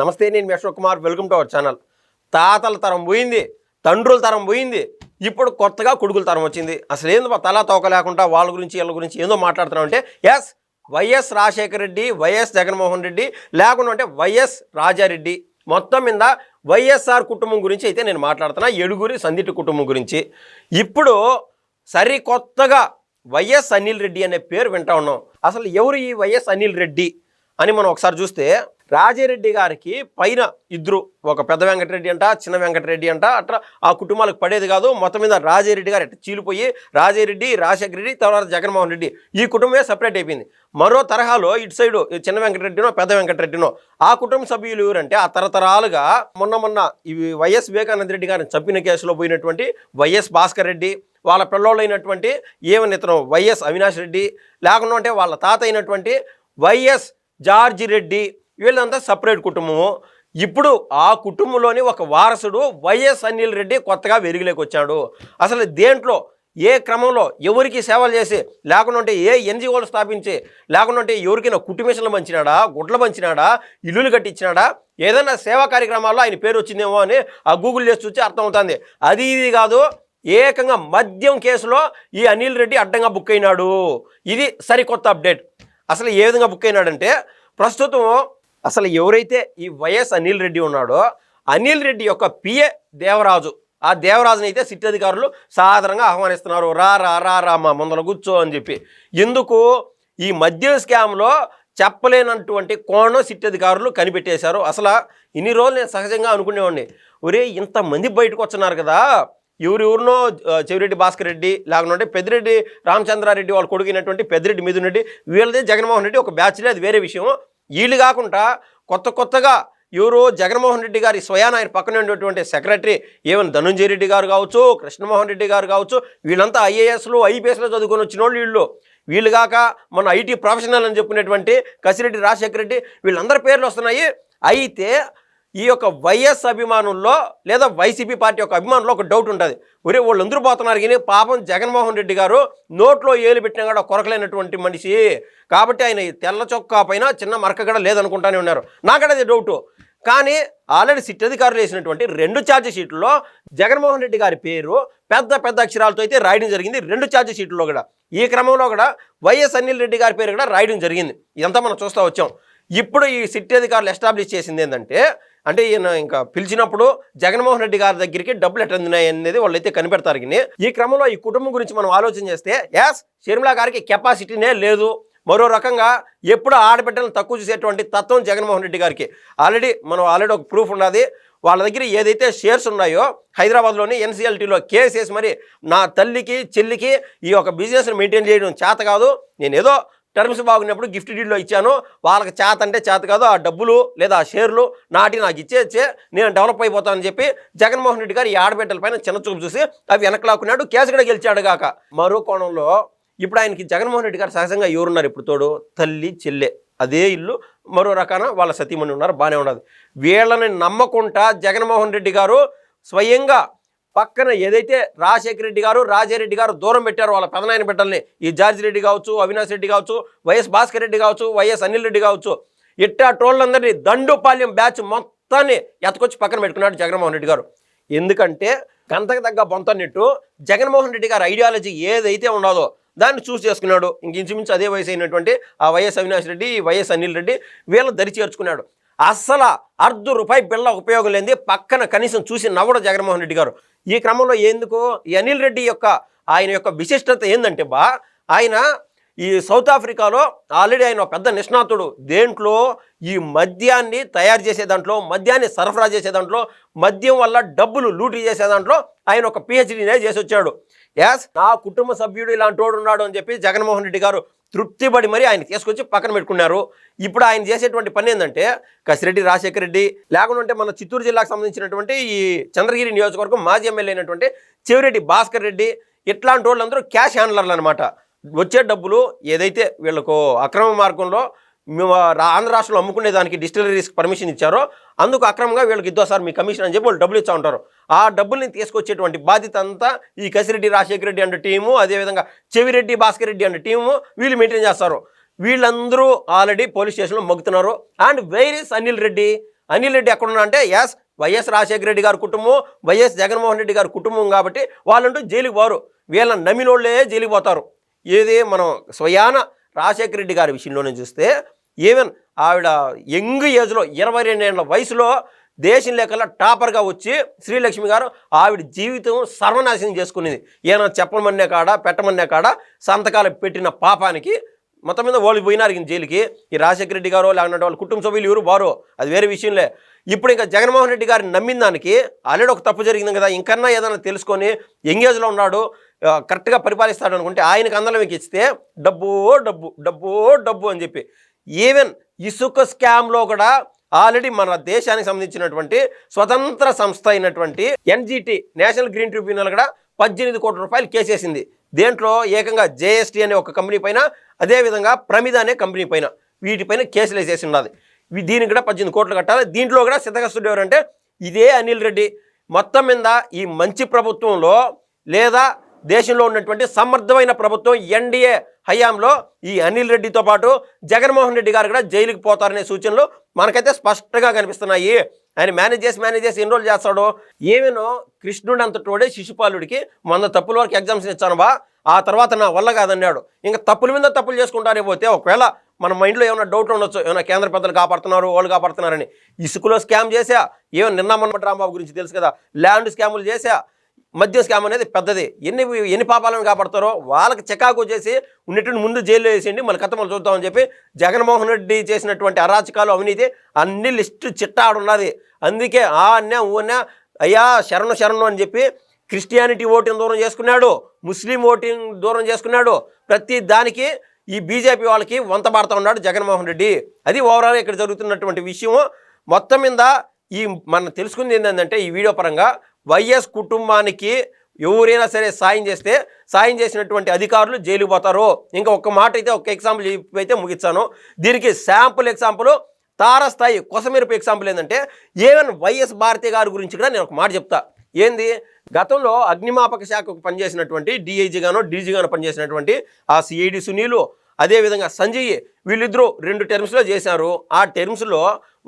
నమస్తే నేను మీ Ashok Kumar. Welcome to our channel తాతల తరం పోయింది తండ్రుల తరం పోయింది. ఇప్పుడు కొత్తగా కొడుకుల తరం వచ్చింది. అసలు ఏందో తలా తోక లేకుండా వాళ్ళ గురించి వీళ్ళ గురించి ఏందో మాట్లాడుతున్నామంటే yes Y S Rajasekhara Reddy Y S Jaganmohan Reddy లేకుండా అంటే వైఎస్ రాజారెడ్డి. మొత్తం మీద వైఎస్ఆర్ కుటుంబం గురించి అయితే నేను మాట్లాడుతున్నా ఎడుగురి సందిటి కుటుంబం గురించి. ఇప్పుడు సరికొత్తగా వైఎస్ అనిల్ రెడ్డి అనే పేరు వింటా ఉన్నాం. అసలు ఎవరు ఈ వైఎస్ అనిల్ రెడ్డి అని మనం ఒకసారి చూస్తే రాజారెడ్డి గారికి పైన ఇద్దరు ఒక పెద్ద వెంకటరెడ్డి అంట చిన్న వెంకటరెడ్డి అంట అట్లా ఆ కుటుంబాలకు పడేది కాదు. మొత్తం మీద రాజారెడ్డి గారు ఎట్లా చీలిపోయి రాజారెడ్డి రాజశేఖర రెడ్డి తర్వాత జగన్మోహన్ రెడ్డి ఈ కుటుంబమే సపరేట్ అయిపోయింది. మరో తరహాలో ఇటు సైడు చిన్న వెంకటరెడ్డినో పెద్ద వెంకటరెడ్డినో ఆ కుటుంబ సభ్యులు ఎవరంటే ఆ తరతరాలుగా మొన్న మొన్న ఇవి వైఎస్ వివేకానంద రెడ్డి గారిని చంపిన కేసులో పోయినటువంటి వైఎస్ భాస్కర్ రెడ్డి వాళ్ళ పిల్లోళ్ళైనటువంటి ఏమని ఇతను వైఎస్ అవినాష్ రెడ్డి లేకుండా అంటే వాళ్ళ తాత అయినటువంటి వైఎస్ జార్జి రెడ్డి వీళ్ళంతా సపరేట్ కుటుంబము. ఇప్పుడు ఆ కుటుంబంలోని ఒక వారసుడు వైఎస్ అనిల్ రెడ్డి కొత్తగా వెలుగులోకి వచ్చాడు. అసలు దేంట్లో ఏ క్రమంలో ఎవరికి సేవలు చేసి లేకుంటే ఉంటే ఏ ఎన్జిఓలు స్థాపించి లేకుంటే ఎవరికైనా కుటుంబేషన్లు పంచినాడా గుడ్లు పంచినాడా ఇల్లులు కట్టించినాడా ఏదైనా సేవా కార్యక్రమాల్లో ఆయన పేరు వచ్చిందేమో అని ఆ గూగుల్ చేసి చూసి అర్థమవుతుంది. అది ఇది కాదు ఏకంగా మద్యం కేసులో ఈ అనిల్ రెడ్డి అడ్డంగా బుక్ అయినాడు. ఇది సరికొత్త అప్డేట్. అసలు ఏ విధంగా బుక్ అయినాడంటే ప్రస్తుతం అసలు ఎవరైతే ఈ వైఎస్ అనిల్ రెడ్డి ఉన్నాడో అనిల్ రెడ్డి యొక్క పిఏ దేవరాజు. ఆ దేవరాజుని అయితే సిట్ అధికారులు సాధారణంగా ఆహ్వానిస్తున్నారు. రా రా రా రా మా ముందర కూర్చో అని చెప్పి. ఎందుకు? ఈ మద్యం స్కామ్లో చెప్పలేనటువంటి కోణం సిట్ అధికారులు కనిపెట్టేశారు. అసలు ఇన్ని రోజులు నేను సహజంగా అనుకునేవాడిని. ఒరే ఇంతమంది బయటకు వస్తున్నారు కదా. ఎవరెవరినో చెవిరెడ్డి భాస్కర్ రెడ్డి లేకుంటే పెద్దిరెడ్డి రామచంద్రారెడ్డి వాళ్ళ కొడుకునటువంటి పెద్దిరెడ్డి మిథున్ రెడ్డి వీళ్ళదే జగన్మోహన్ రెడ్డి ఒక బ్యాచ్లే అది వేరే విషయం. వీళ్ళు కాకుండా కొత్త కొత్తగా ఎవరో జగన్మోహన్ రెడ్డి గారి స్వయాన ఆయన పక్కన ఉండేటువంటి సెక్రటరీ ఏమైనా ధనుంజయ రెడ్డి గారు కావచ్చు కృష్ణమోహన్ రెడ్డి గారు కావచ్చు వీళ్ళంతా ఐఏఎస్లు ఐపీఎస్లో చదువుకొని వచ్చిన వాళ్ళు వీళ్ళు. వీళ్ళు కాక మన ఐటీ ప్రొఫెషనల్ అని చెప్పుకునేటువంటి కసిరెడ్డి రాజశేఖర రెడ్డి వీళ్ళందరి పేర్లు వస్తున్నాయి. అయితే ఈ యొక్క వైఎస్ అభిమానుల్లో లేదా వైసీపీ పార్టీ యొక్క అభిమానుల్లో ఒక డౌట్ ఉంటుంది. ఒరే వాళ్ళు అందరూ పోతున్నారు కానీ పాపం జగన్మోహన్ రెడ్డి గారు నోట్లో ఏలు పెట్టినా కూడా కొరకలేనటువంటి మనిషి. కాబట్టి ఆయన ఈ తెల్ల చొక్కా పైన చిన్న మరక కూడా లేదనుకుంటానే ఉన్నారు. నాకడ అది డౌటు కానీ ఆల్రెడీ సిట్ అధికారులు వేసినటువంటి రెండు ఛార్జ్ షీట్లలో జగన్మోహన్ రెడ్డి గారి పేరు పెద్ద పెద్ద అక్షరాలతో అయితే రాయడం జరిగింది. రెండు ఛార్జ్ షీట్లో కూడా. ఈ క్రమంలో కూడా వైఎస్ అనిల్ రెడ్డి గారి పేరు కూడా రాయడం జరిగింది. ఇదంతా మనం చూస్తూ వచ్చాం. ఇప్పుడు ఈ సిట్ అధికారులు ఎస్టాబ్లిష్ చేసింది ఏంటంటే అంటే ఈయన ఇంకా పిలిచినప్పుడు జగన్మోహన్ రెడ్డి గారి దగ్గరికి డబ్బులు ఎట్లా అందినాయనేది వాళ్ళైతే కనిపెడతారు కానీ ఈ క్రమంలో ఈ కుటుంబం గురించి మనం ఆలోచన చేస్తే యాస్ షర్మిలా గారికి కెపాసిటీనే లేదు. మరో రకంగా ఎప్పుడు ఆడబిడ్డలను తక్కువ చూసేటువంటి తత్వం జగన్మోహన్ రెడ్డి గారికి. ఆల్రెడీ మనం ఆల్రెడీ ఒక ప్రూఫ్ ఉన్నది. వాళ్ళ దగ్గర ఏదైతే షేర్స్ ఉన్నాయో హైదరాబాద్లోని ఎన్సీఎల్టీలో కేసు వేసి మరి నా తల్లికి చెల్లికి ఈ యొక్క బిజినెస్ని మెయింటైన్ చేయడం చేత కాదు. నేను ఏదో టర్మ్స్ బాగున్నప్పుడు గిఫ్ట్ డీల్లో ఇచ్చాను. వాళ్ళకి చేత అంటే చేత కాదు ఆ డబ్బులు లేదా ఆ షేర్లు నాటి నాకు ఇచ్చేచ్చే నేను డెవలప్ అయిపోతానని చెప్పి జగన్మోహన్ రెడ్డి గారు ఈ ఆడబిడ్డల పైన చిన్న చూపు చూసి అవి వెనకలాక్కున్నాడు. కేసు కూడా గెలిచాడు గాక. మరో కోణంలో ఇప్పుడు ఆయనకి జగన్మోహన్ రెడ్డి గారు సహజంగా ఎవరున్నారు ఇప్పుడు తోడు? తల్లి చెల్లె. అదే ఇల్లు మరో రకాన వాళ్ళ సతీమణి ఉన్నారు బాగానే ఉన్నది. వీళ్ళని నమ్మకుండా జగన్మోహన్ రెడ్డి గారు స్వయంగా పక్కన ఏదైతే రాజశేఖర రెడ్డి గారు రాజారెడ్డి గారు దూరం పెట్టారు వాళ్ళ పెదనాయన బిడ్డల్ని ఈ జార్జి రెడ్డి కావచ్చు అవినాష్ రెడ్డి కావచ్చు వైఎస్ భాస్కర్ రెడ్డి కావచ్చు వైఎస్ అనిల్ రెడ్డి కావచ్చు ఇట్టా టోళ్ళందరినీ దండుపాల్యం బ్యాచ్ మొత్తాన్ని ఎతకొచ్చి పక్కన పెట్టుకున్నాడు జగన్మోహన్ రెడ్డి గారు. ఎందుకంటే గంతకు తగ్గ బొంతన్నట్టు జగన్మోహన్ రెడ్డి గారి ఐడియాలజీ ఏదైతే ఉండదో దాన్ని చూస్ చేసుకున్నాడు. ఇంక ఇంచుమించు అదే వయసు అయినటువంటి ఆ వైఎస్ అవినాష్ రెడ్డి ఈ వైఎస్ అనిల్ రెడ్డి వీళ్ళని దరి చేర్చుకున్నాడు. అస్సలు అర్ధ రూపాయి బిళ్ళ ఉపయోగం లేని పక్కన కనీసం చూసి నవ్వడం జగన్మోహన్ రెడ్డి గారు. ఈ క్రమంలో ఎందుకు? ఈ అనిల్ రెడ్డి యొక్క ఆయన యొక్క విశిష్టత ఏంటంటే బా ఆయన ఈ సౌత్ ఆఫ్రికాలో ఆల్రెడీ ఆయన ఒక పెద్ద నిష్ణాతుడు. దేంట్లో? ఈ మద్యాన్ని తయారు చేసే దాంట్లో మద్యాన్ని సరఫరా చేసే దాంట్లో మద్యం వల్ల డబ్బులు లూటీ చేసే దాంట్లో ఆయన ఒక పిహెచ్డీనే చేసి వచ్చాడు యాస్ నా కుటుంబ సభ్యుడు ఇలాంటి వాడు ఉన్నాడు అని చెప్పి జగన్మోహన్ రెడ్డి గారు తృప్తిపడి మరి ఆయన తీసుకొచ్చి పక్కన పెట్టుకున్నారు. ఇప్పుడు ఆయన చేసేటువంటి పని ఏంటంటే కసిరెడ్డి రాజశేఖర రెడ్డి లేకుంటే మన చిత్తూరు జిల్లాకు సంబంధించినటువంటి ఈ చంద్రగిరి నియోజకవర్గం మాజీ ఎమ్మెల్యే అయినటువంటి చెవిరెడ్డి భాస్కర్ రెడ్డి ఇట్లాంటి వాళ్ళందరూ క్యాష్ హ్యాండ్లర్లు అనమాట వచ్చే డబ్బులు ఏదైతే వీళ్ళకు అక్రమ మార్గంలో మేము ఆంధ్ర రాష్ట్రంలో అమ్ముకునే దానికి డిస్టిలరీస్కి పర్మిషన్ ఇచ్చారో అందుకు అక్రమంగా వీళ్ళకి ఇద్దో సార్ మీ కమిషన్ అని చెప్పి వాళ్ళు డబ్బులు ఇచ్చా ఉంటారు. ఆ డబ్బుల్ని తీసుకొచ్చేటువంటి బాధ్యత అంతా ఈ కసిరెడ్డి రాజశేఖర రెడ్డి అనే టీము అదేవిధంగా చెవిరెడ్డి భాస్కర్ రెడ్డి అనే టీము వీళ్ళు మెయింటైన్ చేస్తారు. వీళ్ళందరూ ఆల్రెడీ పోలీస్ స్టేషన్లో మొగ్గుతున్నారు. And where is Anil Reddy Anil Reddy ఎక్కడున్నా అంటే ఎస్ వైఎస్ రాజశేఖర రెడ్డి గారి కుటుంబం వైఎస్ జగన్మోహన్ రెడ్డి గారి కుటుంబం కాబట్టి వాళ్ళంటూ జైలుకు పోరు. వీళ్ళని నమ్మినోళ్ళే జైలుకు పోతారు. ఏది మనం స్వయాన రాజశేఖర రెడ్డి గారి విషయంలోనే చూస్తే ఈవెన్ ఆవిడ యంగ్ ఏజ్లో ఇరవై రెండేళ్ళ వయసులో దేశం లేకల్లా టాపర్గా వచ్చి శ్రీలక్ష్మి గారు ఆవిడ జీవితం సర్వనాశనం చేసుకునేది. ఈయన చెప్పమన్నే కాడ పెట్టమన్నే కాడ సంతకాలు పెట్టిన పాపానికి మొత్తం మీద వాళ్ళు పోయినారు ఇంక జైలుకి. ఈ రాజశేఖర రెడ్డి గారు లేకుంటే వాళ్ళ కుటుంబ సభ్యులు ఎవరు బారో అది వేరే విషయంలే. ఇప్పుడు ఇంకా జగన్మోహన్ రెడ్డి గారిని నమ్మిన దానికి ఆల్రెడీ ఒక తప్పు జరిగింది కదా ఇంకన్నా ఏదైనా తెలుసుకొని ఎంగేజ్లో ఉన్నాడు కరెక్ట్గా పరిపాలిస్తాడు అనుకుంటే ఆయనకు అందరం మీకు ఇస్తే డబ్బు డబ్బు డబ్బు డబ్బు అని చెప్పి. ఈవెన్ ఇసుక స్కామ్లో కూడా ఆల్రెడీ మన దేశానికి సంబంధించినటువంటి స్వతంత్ర సంస్థ అయినటువంటి ఎన్జిటి నేషనల్ గ్రీన్ ట్రిబ్యునల్ కూడా పద్దెనిమిది కోట్ల రూపాయలు కేసేసింది. దేంట్లో ఏకంగా జేఎస్టీ అనే ఒక కంపెనీ పైన అదేవిధంగా ప్రమిద అనే కంపెనీ పైన వీటిపైన కేసులు వేసేసి ఉన్నది దీనికి కూడా పద్దెనిమిది కోట్లు కట్టాలి. దీంట్లో కూడా సిద్ధగస్తుడు ఎవరంటే ఇదే అనిల్ రెడ్డి. మొత్తం మీద ఈ మంచి ప్రభుత్వంలో లేదా దేశంలో ఉన్నటువంటి సమర్థమైన ప్రభుత్వం ఎన్డీఏ హయాంలో ఈ అనిల్ రెడ్డితో పాటు జగన్మోహన్ రెడ్డి గారు కూడా జైలుకి పోతారనే సూచనలు మనకైతే స్పష్టంగా కనిపిస్తున్నాయి. ఆయన మేనేజ్ చేసి మేనేజ్ చేసి ఎన్ని రోజులు చేస్తాడో ఏమేనో కృష్ణుడు అంతటోడే శిశుపాలుడికి వంద తప్పుల వరకు ఎగ్జామ్స్ ఇచ్చాను బా. ఆ తర్వాత నా వల్ల కాదన్నాడు. ఇంకా తప్పుల మీద తప్పులు చేసుకుంటారే పోతే ఒకవేళ మన మైండ్లో ఏమైనా డౌట్ ఉండొచ్చు ఏమైనా కేంద్ర పెద్దలు కాపాడుతున్నారు వాళ్ళు కాపాడుతున్నారని. ఇసుకలో స్కామ్ చేసా ఏమో నిన్న మొన్న రాంబాబు గురించి తెలుసు కదా. ల్యాండ్ స్కాములు చేసా మద్యం స్కామ్ అనేది పెద్దది. ఎన్ని ఎన్ని పాపాలను కాపాడతారో వాళ్ళకి చికాకు చేసి ఉన్నటువంటి ముందు జైల్లో వేసేయండి మన కథ మనం చూద్దామని చెప్పి జగన్మోహన్ రెడ్డి చేసినటువంటి అరాచకాలు అవినీతి అన్ని లిస్టు చిట్టా ఉన్నది. అందుకే ఆ అన్యా ఊ అయ్యా శరణు శరణు అని చెప్పి క్రిస్టియానిటీ ఓటింగ్ దూరం చేసుకున్నాడు ముస్లిం ఓటింగ్ దూరం చేసుకున్నాడు. ప్రతి దానికి ఈ బీజేపీ వాళ్ళకి వంత పాడుతూ ఉన్నాడు జగన్మోహన్ రెడ్డి. అది ఓవరాల్ ఇక్కడ జరుగుతున్నటువంటి విషయం మొత్తం మీద ఈ మనం తెలుసుకుంది ఏంటంటే ఈ వీడియో పరంగా వైఎస్ కుటుంబానికి ఎవరైనా సరే సాయం చేస్తే సాయం చేసినటువంటి అధికారులు జైలుకు పోతారు. ఇంకా ఒక మాట అయితే ఒక ఎగ్జాంపుల్ అయితే ముగిస్తాను. దీనికి శాంపుల్ ఎగ్జాంపుల్ తారస్థాయి కొసమెరుపు ఎగ్జాంపుల్ ఏంటంటే ఏవన్ వైఎస్ భారతి గారి గురించి కూడా నేను ఒక మాట చెప్తా. ఏంది? గతంలో అగ్నిమాపక శాఖకు పనిచేసినటువంటి డిఐజీ డీజీగానో డీజీ పనిచేసినటువంటి ఆ సిఐడి సునీలు అదేవిధంగా సంజయ్ వీళ్ళిద్దరూ రెండు టర్మ్స్లో చేశారు. ఆ టర్మ్స్లో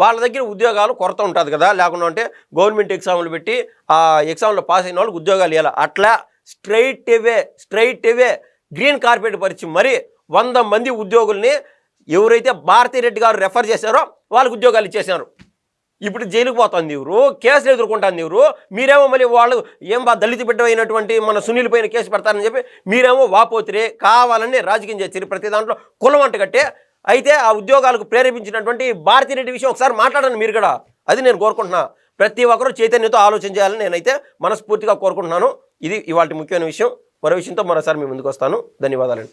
వాళ్ళ దగ్గర ఉద్యోగాలు కొరత ఉంటుంది కదా. లేకుండా అంటే గవర్నమెంట్ ఎగ్జామ్లు పెట్టి ఆ ఎగ్జామ్లో పాస్ అయిన వాళ్ళకి ఉద్యోగాలు ఇవ్వాలి అట్లా straight away straight away green carpet పరిచి మరి వంద మంది ఉద్యోగుల్ని ఎవరైతే భారతిరెడ్డి గారు రెఫర్ చేశారో వాళ్ళకి ఉద్యోగాలు ఇచ్చేశారు. ఇప్పుడు జైలుకు పోతుంది ఎవరు? కేసులు ఎదుర్కొంటుంది ఎవరు? మీరేమో మళ్ళీ వాళ్ళు ఏం బా దళిత బిడ్డ అయినటువంటి మన సునీల్ పైన కేసు పెడతారని చెప్పి మీరేమో వాపోతిరే కావాలని రాజకీయం చేస్తారు. ప్రతి దాంట్లో కులం అంట కట్టే. అయితే ఆ ఉద్యోగాలకు ప్రేరేపించినటువంటి భారతీరెడ్డి విషయం ఒకసారి మాట్లాడండి మీరు కూడా. అది నేను కోరుకుంటున్నా. ప్రతి ఒక్కరూ చైతన్యంతో ఆలోచన చేయాలని నేనైతే మనస్ఫూర్తిగా కోరుకుంటున్నాను. ఇది ఇవాళ ముఖ్యమైన విషయం. మరో విషయంతో మరోసారి మీ ముందుకు వస్తాను. ధన్యవాదాలండి.